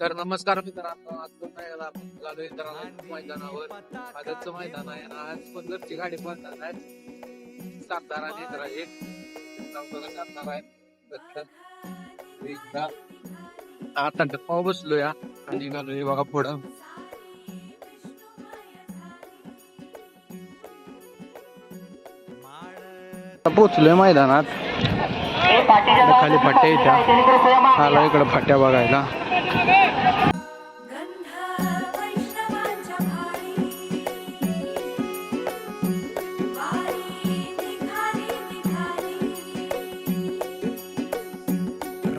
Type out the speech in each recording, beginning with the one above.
तर नमस्कार मित्रांनो आज पुन्हा आपण मैदानावर आजचं मैदान आहे. ना आज पंधरची गाडी पळणार आहे सातारा नेत्रा एक. सातारा आहे एकदा. आता पाव बसलो या आणि निघालोय बघा पुढं. पोचलोय मैदानात. खाली फाट्या येत्या आला इकडं फाट्या बघायला.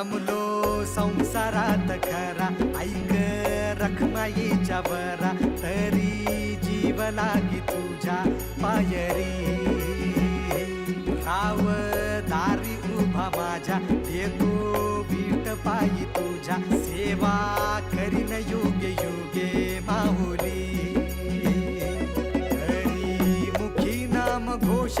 रमलो संसारात खरा. ऐक रखमाईच्या बरा तरी जीव लागी तुझ्या पायरी. राव दारी उभा माझ्या. देतो बीट पायी तुझ्या. सेवा करीन योग्य योगे माहुली हरी मुखी नाम घोष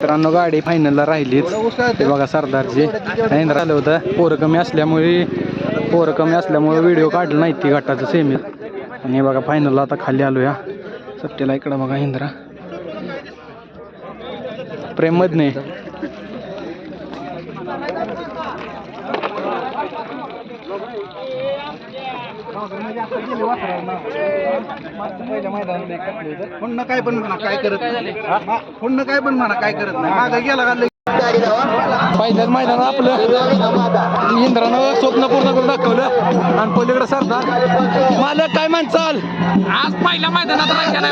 मित्रांनो गाडी फायनलला राहिलीच ते? बघा सरदारची आणि झालं होतं. पोरं कमी असल्यामुळे पोरं कमी असल्यामुळे व्हिडिओ काढला नाही ती गटाचं सेमीत आणि बघा फायनलला आता खाली आलो या सट्टीला इकडं बघा इंद्रा. प्रेम मधने. पुन्हा काय पण म्हणा काय करत नाही. पुन्हा काय पण म्हणा काय करत नाही. मागं गेला का पहिल्याच मैदान आपलं. इंद्रानं स्वप्न पूर्ण करून दाखवलं. आणि पलीकडे सरदार. मालक काय म्हणचाल? आज पहिल्या मैदानात आणि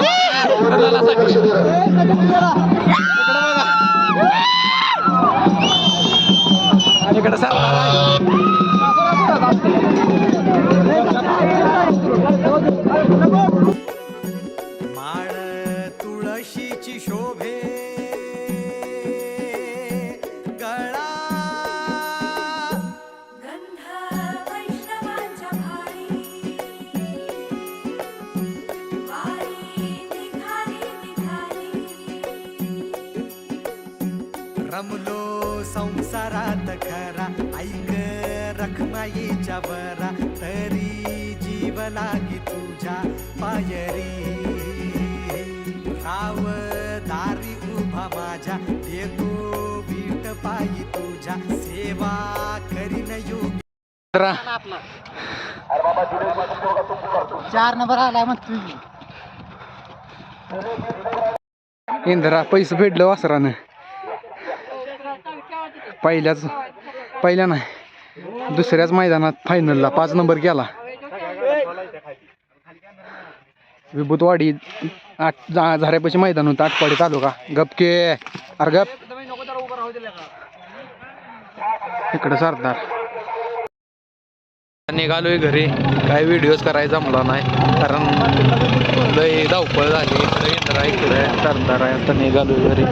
रमलो संसारात खरा. ऐक रखमाईच्या बरा तरी जीव लागी तुझ्या पायरी. राव दारी उभा माझ्या. येतो बीट पायी तुझ्या. सेवा करीन योग्य इंद्रा चार नंबर आलाय म्हणतो इंदिरा पैसे फेडलं वासरानं. पहिल्याच पहिल्या नाही दुसऱ्याच मैदानात फायनलला पाच नंबर गेला. विभूतवाडी आठ झाऱ्यापाशी मैदान होतं आठपाडी तालुका. गपके अरे गप. इकडं सरदार. निघालोय घरी. काय व्हिडिओज करायचा मला नाही कारण लय धावपळ झाली. इकडे इंद्रा इकडे सरदार आहे आता निघालोय घरी.